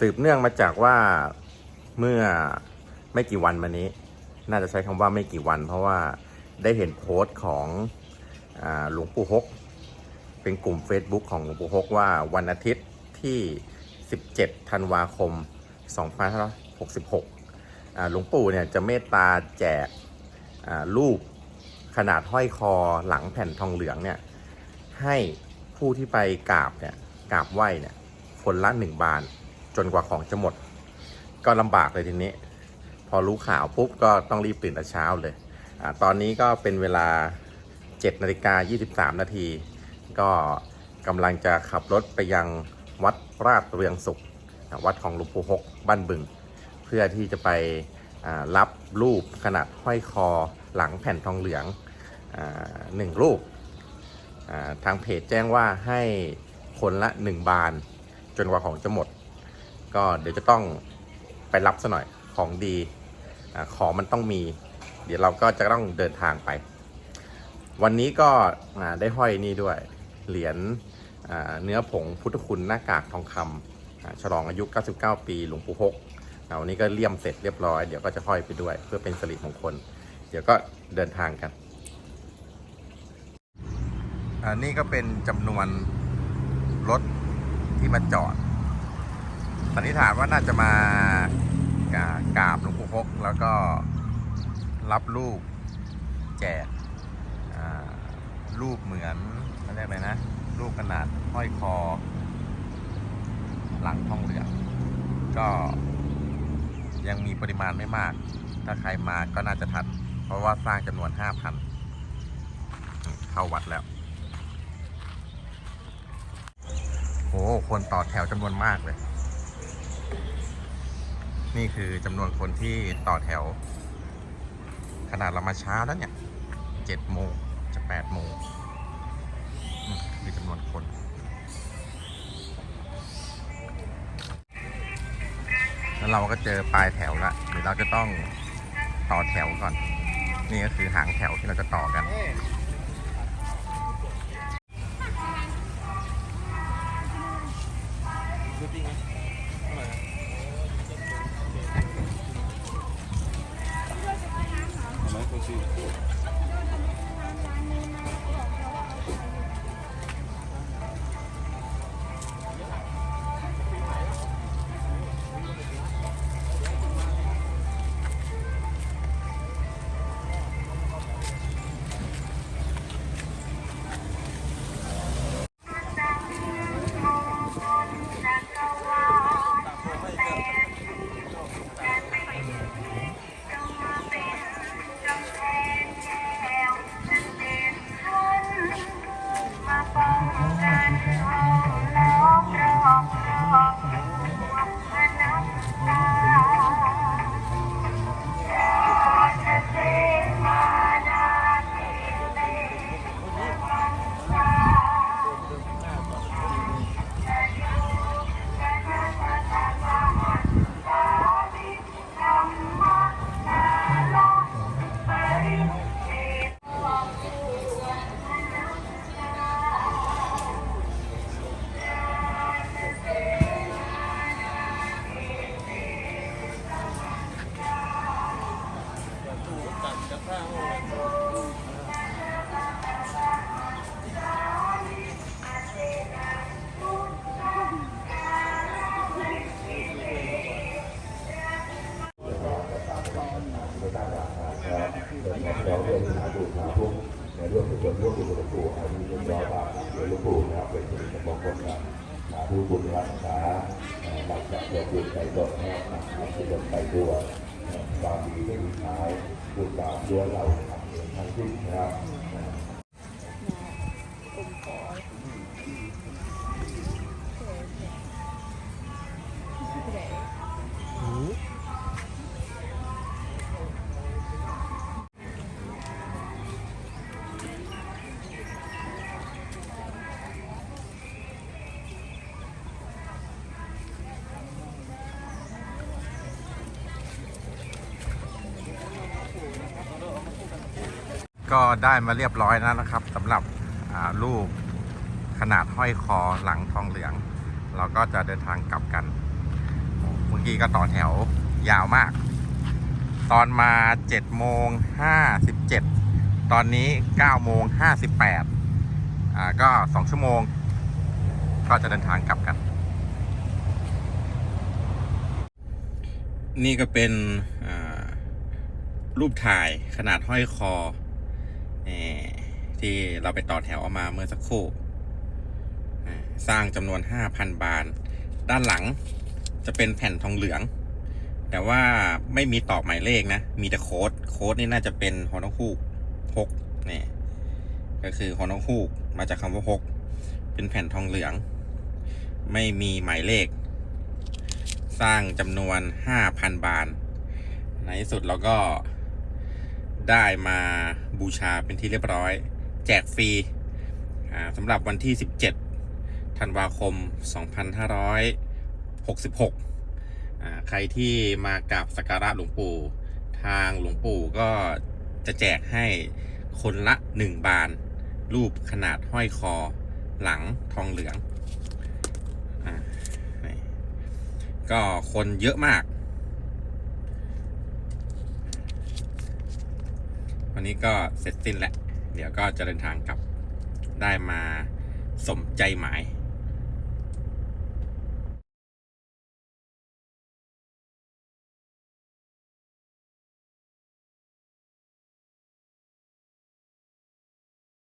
สืบเนื่องมาจากว่าเมื่อไม่กี่วันมานี้ น่าจะใช้คำว่าไม่กี่วัน เพราะว่าได้เห็นโพสต์ของอหลวงปู่ฮก เป็นกลุ่ม Facebook ของหลวงปู่ฮกว่าวันอาทิตย์ที่ 17 ธันวาคม 2566 หลวงปู่เนี่ยจะเมตตาแจกรูปขนาดห้อยคอหลังแผ่นทองเหลืองเนี่ยให้ผู้ที่ไปกราบเนี่ยกราบไหว้เนี่ยคนละหนึ่งบาน จนกว่าของจะหมด ก็ลำบากเลยทีนี้ พอรู้ข่าวปุ๊บก็ต้องรีบตื่นแต่เช้าเลยอตอนนี้ก็เป็นเวลา7นาฬิกา23 นาที ก็กำลังจะขับรถไปยังวัดราชเรืองสุข วัดของหลวงปู่หกบ้านบึง เพื่อที่จะไปรับรูปขนาดห้อยคอหลังแผ่นทองเหลืองอหนึ่งรูป ทางเพจแจ้งว่าให้คนละ 1 บาน จนกว่าของจะหมด ก็เดี๋ยวจะต้องไปรับซะหน่อยของดีอของมันต้องมี เดี๋ยวเราก็จะต้องเดินทางไป วันนี้ก็ได้ห้อยนี่ด้วย เหรียญเนื้อผงพุทธคุณหน้ากากทองคำฉลองอายุ 99 ปีหลวงปู่หกวันนี้ก็เลี่ยมเสร็จเรียบร้อย เดี๋ยวก็จะห้อยไปด้วย เพื่อเป็นสิริมงคล เดี๋ยวก็เดินทางกันอันนี้ก็เป็นจำนวนรถที่มาจอด สันนิษฐานว่าน่าจะมากรากาบหลวงปู่ฮกแล้วก็รับรูปแจกรูปเหมือนเขาเรียกอะไรนะ รูปขนาดห้อยคอ หลังทองเหลืองก็ยังมีปริมาณไม่มาก ถ้าใครมาก็น่าจะทัน เพราะว่าสร้างจำนวน 5,000 เข้าวัดแล้วโอ้คนต่อแถวจำนวนมากเลย นี่คือจำนวนคนที่ต่อแถว ขนาดเรามาเช้าแล้วเนี่ยเจ็ดโมงจะแปดโมงมคือจำนวนคน แล้วเราก็เจอปลายแถวละเดี๋ยวเราจะต้องต่อแถวก่อน นี่ก็คือหางแถวที่เราจะต่อกันเรา หลวงปู่อายุยืนยาวบาหลวงปู่นะครับเป็นสิริมงคลนะหาผู้บุญรักษาหลักจากหลวงปู่ใจตนนะครับผู้บุญไปด้วยความดีไม่มีท้ายบุญบาปด้วยเราทำทั้งสิ้นนะครับ ก็ได้มาเรียบร้อยแล้วนะครับสำหรับอ่ารูปขนาดห้อยคอหลังทองเหลือง เราก็จะเดินทางกลับกัน เมื่อกี้ก็ต่อแถวยาวมาก ตอนมา7โมง57 ตอนนี้9โมง58อ่าก็ 2 ชั่วโมง ก็จะเดินทางกลับกัน นี่ก็เป็นรูปถ่ายขนาดห้อยคอ ที่เราไปต่อแถวเอามาเมื่อสักครู่ สร้างจำนวน 5,000 บาทด้านหลังจะเป็นแผ่นทองเหลือง แต่ว่าไม่มีตอกหมายเลขนะ มีแต่โค้ด โค้ดนี่น่าจะเป็นฮอนอฮูกฮกนี่ก็คือฮอนอฮูกมาจากคำว่าฮกเป็นแผ่นทองเหลือง ไม่มีหมายเลข สร้างจำนวน 5,000 บาทในที่สุดเราก็ ได้มาบูชาเป็นที่เรียบร้อย แจกฟรีสำหรับวันที่ 17 ธันวาคม 2566 ใครที่มากราบสักการะหลวงปู่ ทางหลวงปู่ก็จะแจกให้คนละ 1 บาน รูปขนาดห้อยคอ หลังทองเหลืองอก็คนเยอะมาก วันนี้ก็เสร็จสิ้นแล้ว เดี๋ยวก็จะเดินทางกลับได้มาสมใจหมาย